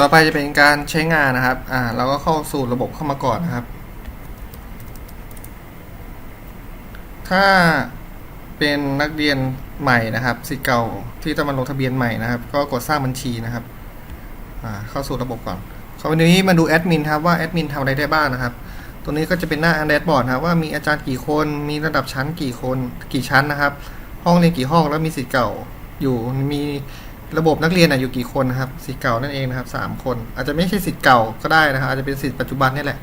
ต่อไปจะเป็นการใช้งานนะครับ อ่า เราก็เข้าสู่ระบบเข้ามาก่อนนะครับ ถ้าเป็นนักเรียนใหม่นะครับสิทธิ์เก่าที่จะมาลงทะเบียนใหม่นะครับ ก็กดสร้างบัญชีนะครับ อ่า เข้าสู่ระบบก่อนคราวนี้มาดูแอดมินครับว่าแอดมินทำอะไรได้บ้างนะครับ ตัวนี้ก็จะเป็นหน้าแดชบอร์ดนะครับว่ามีอาจารย์กี่คน มีระดับชั้นกี่คน กี่ชั้นนะครับ ห้องเรียนกี่ห้องแล้วมีสิทธิ์เก่าอยู่ มี ระบบนักเรียนอยู่กี่คนนะครับสิทธิ์เก่านั่นเองนะครับสามคน อาจจะไม่ใช่สิทธิ์เก่าก็ได้นะครับอาจจะเป็นสิทธิ์ปัจจุบันนี่แหละ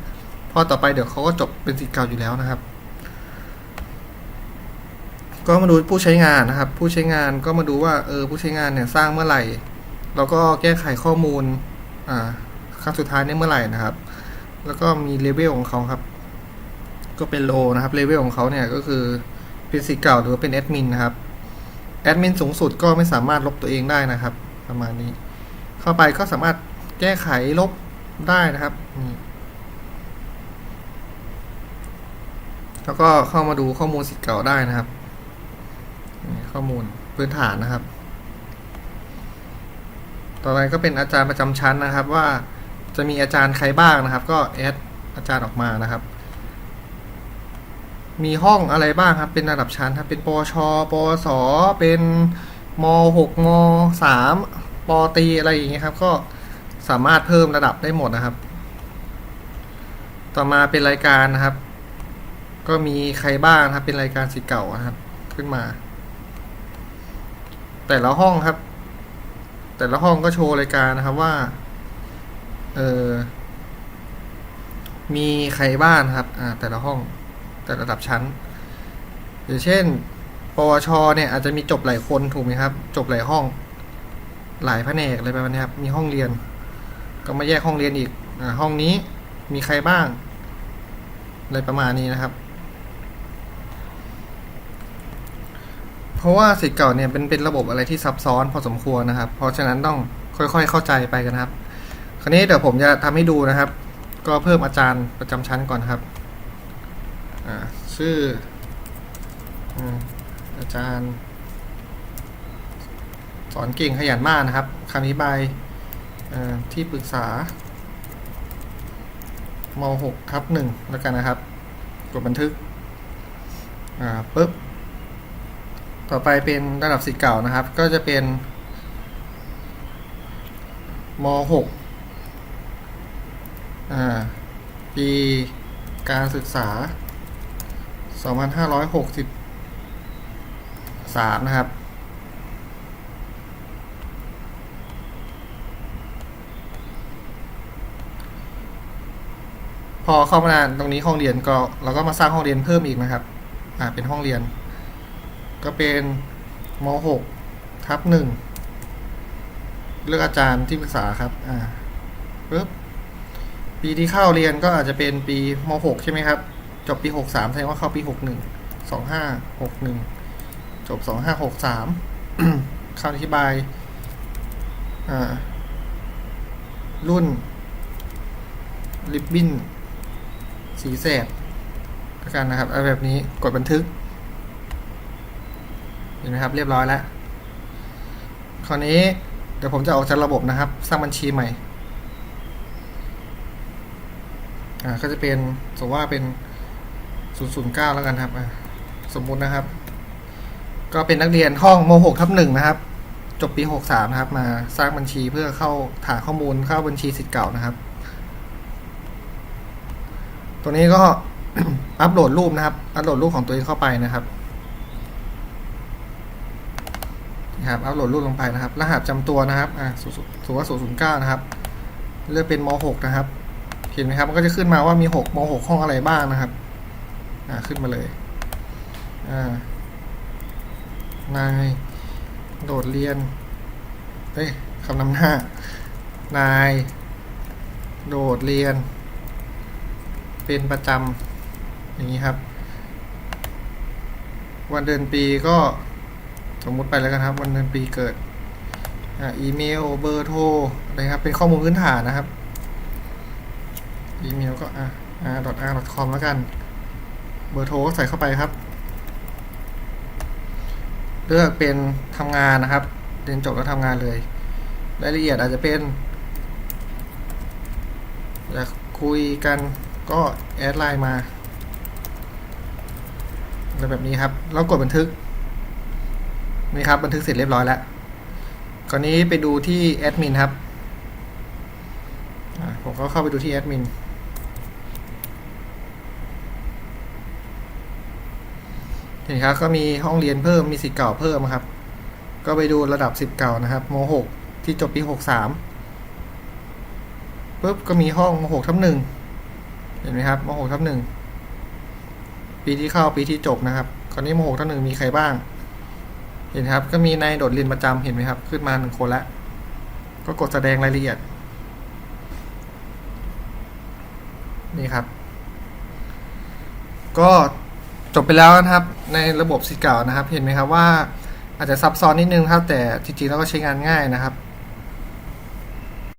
พราะต่อไปเดี๋ยวเขาก็จบเป็นสิทธิ์เก่าอยู่แล้วนะครับ ก็มาดูผู้ใช้งานนะครับ ผู้ใช้งานก็มาดูว่าเออผู้ใช้งานเนี่ยสร้างเมื่อไหร่ แล้วก็แก้ไขข้อมูลอ่าครั้งสุดท้ายเนี่ยเมื่อไหร่นะครับ แล้วก็มีเลเวลของเขาครับ ก็เป็นโลนะครับเลเวลของเขาเนี่ยก็คือเป็นสิทธิ์เก่าหรือว่าเป็นแอดมินนะครับ แอดมินสูงสุดก็ไม่สามารถลบตัวเองได้นะครับ ประมาณนี้ เข้าไปก็สามารถแก้ไขลบได้นะครับนี่แล้วก็เข้ามาดูข้อมูลสิทธิ์เก่าได้นะครับ ข้อมูลพื้นฐานนะครับ ต่อไปก็เป็นอาจารย์ประจำชั้นนะครับ ว่าจะมีอาจารย์ใครบ้างนะครับ ก็แอดอาจารย์ออกมานะครับ มีห้องอะไรบ้างครับ เป็นระดับชั้นครับ เป็นปชปสเป็นม .6 ม .3 ปตีอะไรอย่างเงี้ยครับ ก็สามารถเพิ่มระดับได้หมดนะครับ ต่อมาเป็นรายการนะครับ ก็มีใครบ้างครับ เป็นรายการสิทธิ์เก่านะครับ ขึ้นมา แต่ละห้องครับ แต่ละห้องก็โชว์รายการนะครับว่า เออมีใครบ้างครับ อ่า แต่ละห้อง ระดับชั้น อย่างเช่น ปวช เนี่ยอาจจะมีจบหลายคนถูกไหมครับ จบหลายห้อง หลายแผนกอะไรประมาณนี้ครับ มีห้องเรียน ก็มาแยกห้องเรียนอีกอห้องนี้มีใครบ้างอะไรประมาณนี้นะครับ เพราะว่าสิทธิ์เก่าเนี่ยเป็นเป็นระบบอะไรที่ซับซ้อนพอสมควรนะครับ เพราะฉะนั้นต้องค่อยๆ เข้าใจไปกันครับ คราวนี้เดี๋ยวผมจะทำให้ดูนะครับ ก็เพิ่มอาจารย์ประจำชั้นก่อนนครับ อ่าชื่ออาอาจารย์ สอนเก่งขยันมากนะครับคำอธิบายที่ปรึกษาม6ทับหนึ่งแล้วกันนะครับ กดบันทึก อ่าปุ๊บ ต่อไปเป็นระดับสิทธิ์เก่านะครับ ก็จะเป็นม .6 อ่า ปีการศึกษา 2563 นะครับ พอเข้ามาตรงนี้ห้องเรียนก็เราก็มาสร้างห้องเรียนเพิ่มอีกนะครับ อ่าเป็นห้องเรียน ก็เป็นม .6 ทับหนึ่งเลือกอาจารย์ที่ปรึกษาครับ อ่าปึ๊บปีที่เข้าเรียนก็อาจจะเป็นปีม .6 ใช่ไหมครับ จบปี63แสดงว่าเข้าปี61 2561จบ2563คำอธิบาย อ่า รุ่น ริบบิ้น สีแสดแล้วกันนะครับเอาแบบนี้กดบันทึก เห็นไหมครับ เรียบร้อยแล้ว คราวนี้ เดี๋ยวผมจะออกจากระบบนะครับ สร้างบัญชีใหม่ อ่า ก็จะเป็นสมมติว่าเป็น 009 แล้วกันครับสมมุตินะครับ ก็เป็นนักเรียนห้องม .6 ทับหนึ่งนะครับ จบปี 63 นะครับ มาสร้างบัญชีเพื่อเข้าฐานข้อมูลเข้าบัญชีสิทธิ์เก่านะครับ ตัวนี้ก็อัปโหลดรูปนะครับ อัปโหลดรูปของตัวเองเข้าไปนะครับนะครับ อัปโหลดรูปลงไปนะครับ รหัสจำตัวนะครับ อ่าสูว่า009นะครับ เลือกเป็นม .6 นะครับ เห็นไหมครับ มันก็จะขึ้นมาว่ามี6ม .6 ห้องอะไรบ้างนะครับ อ่าขึ้นมาเลยอ่านาย โดดเรียนเฮ้ยคำนำหน้า นาย โดดเรียน เป็นประจำอย่างนี้ครับ วันเดือนปีก็สมมติไปแล้วกันครับ วันเดือนปีเกิดอีเมลเบอร์โทรอะไรครับ เป็นข้อมูลพื้นฐานนะครับ อีเมลก็อ่า r .r.com แล้วกัน บอร์โทรก็ใส่เข้าไปครับ เลือกเป็นทำงานนะครับ เรียนจบแล้วทำงานเลย รายละเอียดอาจจะเป็นอยากคุยกันก็แอดไลน์มาอะไรแบบนี้ครับ แล้วกดบันทึก นี่ครับบันทึกเสร็จเรียบร้อยแล้วคราวนี้ไปดูที่แอดมินครับผมก็เข้าไปดูที่แอดมิน เห็นครับก็มีห้องเรียนเพิ่มมีสิทธิ์เก่าเพิ่มครับ ก็ไปดูระดับสิทธิ์เก่านะครับโม .6 ที่จบปี63ปุ๊บก็มีห้องม .6 ทับหนึ่งเห็นไหมครับม .6 ทับหนึ่งปีที่เข้าปีที่จบนะครับคราวนี้ม .6 ทับหนึ่งมีใครบ้าง เห็นครับ ก็มีนายโดดเรียนประจำเห็นไหมครับ ขึ้นมาหนึ่งคนละก็กดแสดงรายละเอียด นี่ครับ ก็จบไปแล้วนะครับ ในระบบสิทธิ์เก่านะครับ เห็นไหมครับว่าอาจจะซับซ้อนนิดนึงครับ แต่จริงๆแล้วก็ใช้งานง่ายนะครับ